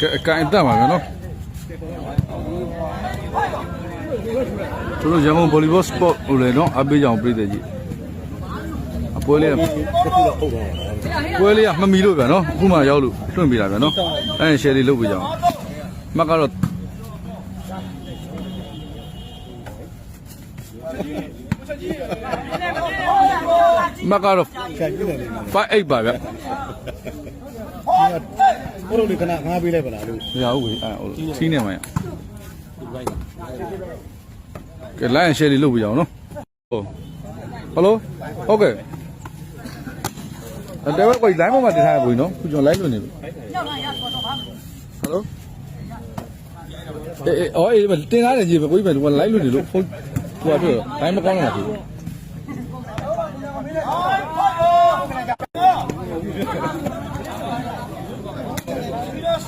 ကဲအကင်တက်ပါမယ်နော်သူတို့ရန်ကုန်ဗော်လီဘောစပေါ့ဟိုလေနော်အပေးကြောင်ပြည်တယ်ကြီးအပွဲလေးကပွဲလေးကမမီလို့ဗျာနော်အခုမှရောက်လို့လွှင့်ပေးတာဗျာနော်အဲရှယ်လေးလုပ်ပေးကြအောင်မက်ကတော့မက်ကတော့ခြိုက်ပြတ ယ်လေ58ပါဗျာဘိုးတို့လေးခဏငားပေးလိုက်ပါလားလို့မရဘူးလေအဲဟိုစီးနေမှာရကဲလိုင်းရှယ်လေးလုပ်ပေးကြအောင်နော်ဟယ်လိုဟုတ်ကဲ့အဲ့ဒါပဲကိုလိုင်းပေါ်မှာတင်ထားရဘူးနော်ခုကျွန်တော် live လွှင့်နေပြီဟယ်လိုအေးအေးအော်အေးတင်ထားတယ်ကြီးပဲကိုကြီးပဲဒီက live လွှင့်နေလို့ဖုန်းဟိုကပြောလိုင်းမကောင်းတော့ဘူး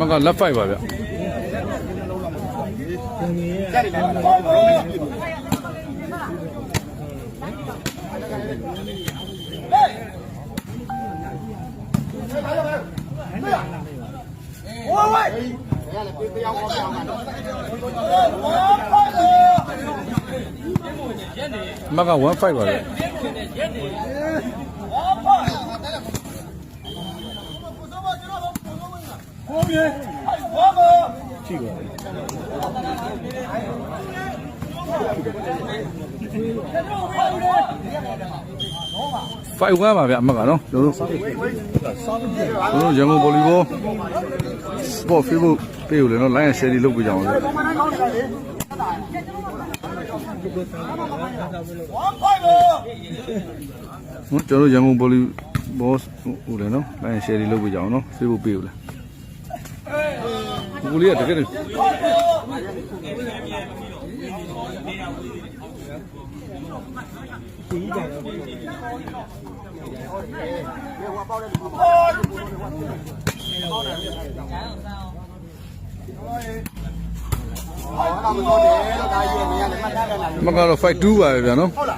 မကလက်ဖိုက်ပါဗျာမက1 5ပါဗျာ ပါဘူး5 1ပါဗျာအမကနော်ကျွန်တော်တို့ကျွန်တော်ရန်ကုန်ဗော်လီဘောစပေါ့ Facebook ပေးလို့လေနော် line share လေးလုပ်ပေးကြအောင်လေနော်ကျွန်တော်ရန်ကုန်ဗော်လီဘောဟိုလေနော် line share လေးလုပ်ပေးကြအောင်နော် Facebook ပေးလို့လေ ကိုလေးကတကယ်မကတော့ fight 2ပါပဲဗျာနော်ဟုတ်လား